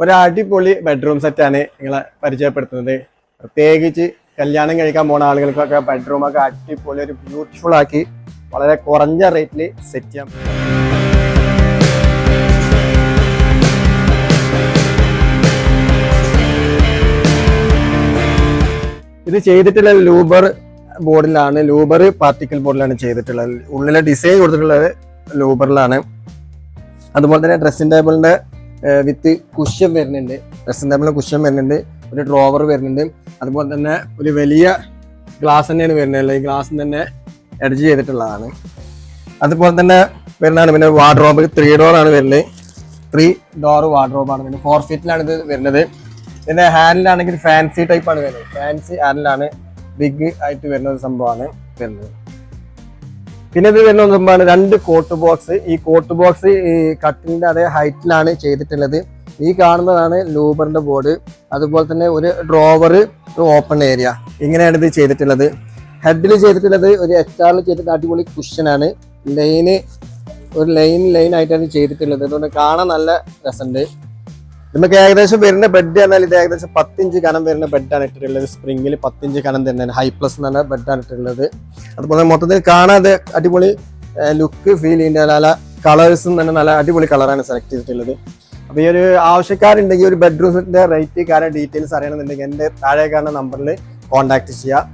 ഒരു അടിപൊളി ബെഡ്റൂം സെറ്റാണ് നിങ്ങളെ പരിചയപ്പെടുത്തുന്നത്. പ്രത്യേകിച്ച് കല്യാണം കഴിക്കാൻ പോണ ആളുകൾക്കൊക്കെ ബെഡ്റൂമൊക്കെ അടിപൊളി ഒരു ബ്യൂട്ടിഫുൾ ആക്കി വളരെ കുറഞ്ഞ റേറ്റിൽ സെറ്റ് ചെയ്യാം. ഇത് ചെയ്തിട്ടുള്ള ലൂബർ ബോർഡിലാണ് ലൂബർ പാർട്ടിക്കൽ ബോർഡിലാണ് ചെയ്തിട്ടുള്ളത്. ഉള്ളിലെ ഡിസൈൻ കൊടുത്തിട്ടുള്ളത് ലൂബറിലാണ് അതുപോലെ തന്നെ ഡ്രസ്സിംഗ് ടേബിളിന്റെ വിത്ത് കുഷ്യൻ വരുന്നുണ്ട്. ഡ്രസ്സിംഗ് ടേബിളിന് കുഷ്യൻ വരുന്നുണ്ട്. ഒരു ഡ്രോവർ വരുന്നുണ്ട്. അതുപോലെ തന്നെ ഒരു വലിയ ഗ്ലാസ് തന്നെയാണ് വരുന്നത്. അല്ലെങ്കിൽ ഗ്ലാസ് തന്നെ എഡ്ജ് ചെയ്തിട്ടുള്ളതാണ്. അതുപോലെ തന്നെ വരുന്നതാണ് പിന്നെ വാർഡ്രോബ് ത്രീ ഡോർ ആണ് വരുന്നത്. ത്രീ ഡോർ വാർഡ്രോബ് ആണ് വരുന്നത്. ഫോർ ഫീറ്റിലാണ് ഇത് വരുന്നത്. പിന്നെ ഹാൻഡിലാണെങ്കിൽ ഫാൻസി ടൈപ്പാണ് വരുന്നത്. ഫാൻസി ഹാൻഡിലാണ് ബിഗ് ആയിട്ട് വരുന്ന ഒരു സംഭവമാണ് വരുന്നത്. പിന്നെ ഇത് വരുന്ന ഒരു രണ്ട് കോട്ട് ബോക്സ് ഈ കോട്ട് ബോക്സ് ഈ കട്ടിന്റെ അതേ ഹൈറ്റിലാണ് ചെയ്തിട്ടുള്ളത്. ഈ കാണുന്നതാണ് ലൂബറിന്റെ ബോർഡ് അതുപോലെ തന്നെ ഒരു ഡ്രോവർ ഒരു ഓപ്പൺ ഏരിയ ഇങ്ങനെയാണ് ഇത് ചെയ്തിട്ടുള്ളത്. ഹെഡിൽ ചെയ്തിട്ടുള്ളത് ഒരു എച്ച് ആറിൽ ചെയ്തിട്ട് അടിപൊളി കുഷനാണ് ലൈന് ഒരു ലൈൻ ലൈൻ ആയിട്ടാണ് ചെയ്തിട്ടുള്ളത്. അതുകൊണ്ട് കാണാൻ നല്ല രസമുണ്ട്. നമുക്ക് ഏകദേശം വരുന്ന ബെഡ് എന്നാൽ ഇത് ഏകദേശം പത്തിഞ്ച് കനം വരുന്ന ബെഡാണ് ഇട്ടിട്ടുള്ളത്. സ്പ്രിങ്ങിൽ പത്തിഞ്ച് കനം തന്നെയാണ്. ഹൈ പ്ലസ് എന്ന് പറഞ്ഞ ബെഡാണ് ഇട്ടിട്ടുള്ളത്. അതുപോലെ മൊത്തത്തിൽ കാണാതെ അടിപൊളി ലുക്ക് ഫീൽ ചെയ്യുന്ന നല്ല കളേഴ്സും തന്നെ നല്ല അടിപൊളി കളറാണ് സെലക്ട് ചെയ്തിട്ടുള്ളത്. അപ്പൊ ഈ ഒരു ആവശ്യക്കാരുണ്ടെങ്കിൽ ഒരു ബെഡ്റൂമിന്റെ റേറ്റ് കാര്യം ഡീറ്റെയിൽസ് അറിയണമെന്നുണ്ടെങ്കിൽ എന്റെ താഴെ കാണുന്ന നമ്പറിൽ കോൺടാക്ട് ചെയ്യുക.